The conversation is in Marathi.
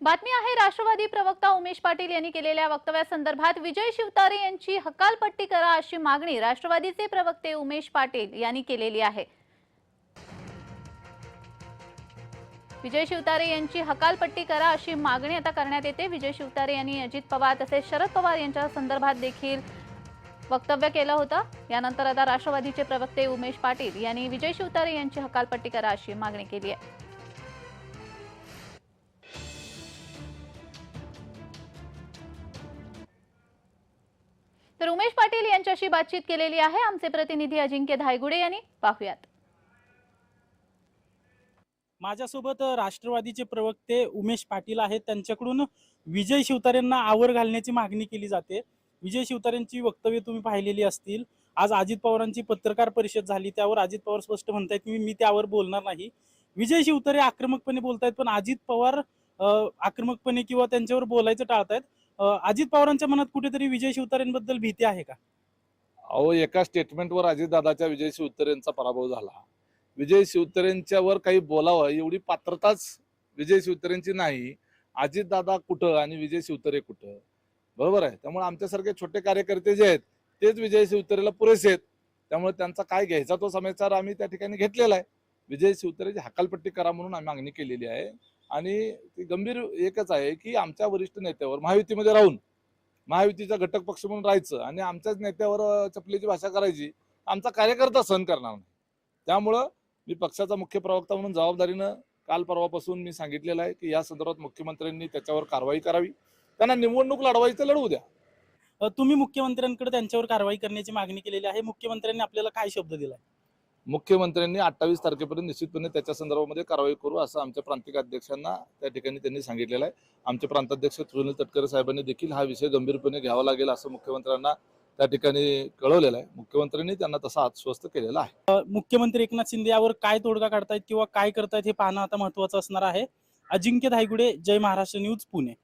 बातमी आहे राष्ट्रवादी प्रवक्ता उमेश पाटील यांनी केलेल्या वक्तव्यासंदर्भात विजय शिवतारे यांची हकालपट्टी करा अशी मागणी राष्ट्रवादीचे प्रवक्ते उमेश पाटील यांनी केलेली आहे. विजय शिवतारे यांची हकालपट्टी करा अशी मागणी आता करण्यात येते. विजय शिवतारे यांनी अजित पवार तसेच शरद पवार यांच्या संदर्भात देखील वक्तव्य केलं होतं. यानंतर आता राष्ट्रवादीचे प्रवक्ते उमेश पाटील यांनी विजय शिवतारे यांची हकालपट्टी करा अशी मागणी केली आहे. तर उमेश पाटील यांच्याशी बातचीत केलेली आहे. आमचे प्रतिनिधी अजिंक्य धायगुडे यांनी पाहूयात. माझ्यासोबत राष्ट्रवादीचे प्रवक्ते उमेश पाटील आहेत. त्यांच्याकडून विजय शिवतारेंना आवर घालण्याची मागणी केली जाते. विजय शिवतारेंची वक्तव्य तुम्ही पाहिलेली असतील. आज अजित पवारांची पत्रकार परिषद झाली. त्यावर अजित पवार स्पष्ट म्हणतायत की मी त्यावर बोलणार नाही. विजय शिवतारे आक्रमकपणे बोलतायत पण अजित पवार आक्रमकपणे किंवा त्यांच्यावर बोलायचं टाळतायत. अजित पवारांच्या मनात कुठेतरी विजय शिवतारेंबद्दल भीती आहे का? अहो एका स्टेटमेंटवर अजितदादाच्या विजय शिवतरेंचा पराभव झाला. विजय शिवतरेंच्यावर काही बोलावं एवढी पात्रताच विजय शिवतरेंची नाही. अजितदादा कुठं आणि विजय शिवतरे कुठं? बरोबर आहे. त्यामुळे आमच्यासारखे छोटे कार्यकर्ते जे आहेत तेच विजय शिवतरेला पुरेसे आहेत. त्यामुळे त्यांचा काय घ्यायचा तो समाचार आम्ही त्या ठिकाणी घेतलेला आहे. विजय शिवतरेची हकालपट्टी करा म्हणून आम्ही मागणी केलेली आहे. आणि ती गंभीर एकच आहे की आमच्या वरिष्ठ नेत्यावर महायुतीमध्ये राहून महायुतीचा घटक पक्ष म्हणून राहायचं आणि आमच्याच नेत्यावर चपलीची भाषा करायची आमचा कार्यकर्ता सहन करणार नाही. त्यामुळं मी पक्षाचा मुख्य प्रवक्ता म्हणून जबाबदारीनं काल परवापासून मी सांगितलेलं आहे की या संदर्भात मुख्यमंत्र्यांनी त्याच्यावर कारवाई करावी. त्यांना निवडणूक लढवायची तर लढवू द्या. तुम्ही मुख्यमंत्र्यांकडे त्यांच्यावर कारवाई करण्याची मागणी केलेली आहे. मुख्यमंत्र्यांनी आपल्याला काय शब्द दिलाय? मुख्यमंत्र्यांनी अठ्ठावीस तारखेपर्यंत निश्चितपणे त्याच्या संदर्भामध्ये कारवाई करू असं आमच्या प्रांतिक अध्यक्षांना त्या ठिकाणी त्यांनी सांगितलेलं आहे. आमचे प्रांताध्यक्ष सुनील तटकरे साहेबांनी देखील हा विषय गंभीरपणे घ्यावा लागेल असं मुख्यमंत्र्यांना त्या ठिकाणी कळवलेलं आहे. मुख्यमंत्र्यांनी त्यांना तसा आश्वस्त केलेला आहे. मुख्यमंत्री एकनाथ शिंदे यावर काय तोडगा काढतायत किंवा काय करतायत हे पाहणं आता महत्वाचं असणार आहे. अजिंक्य धायगुडे जय महाराष्ट्र न्यूज पुणे.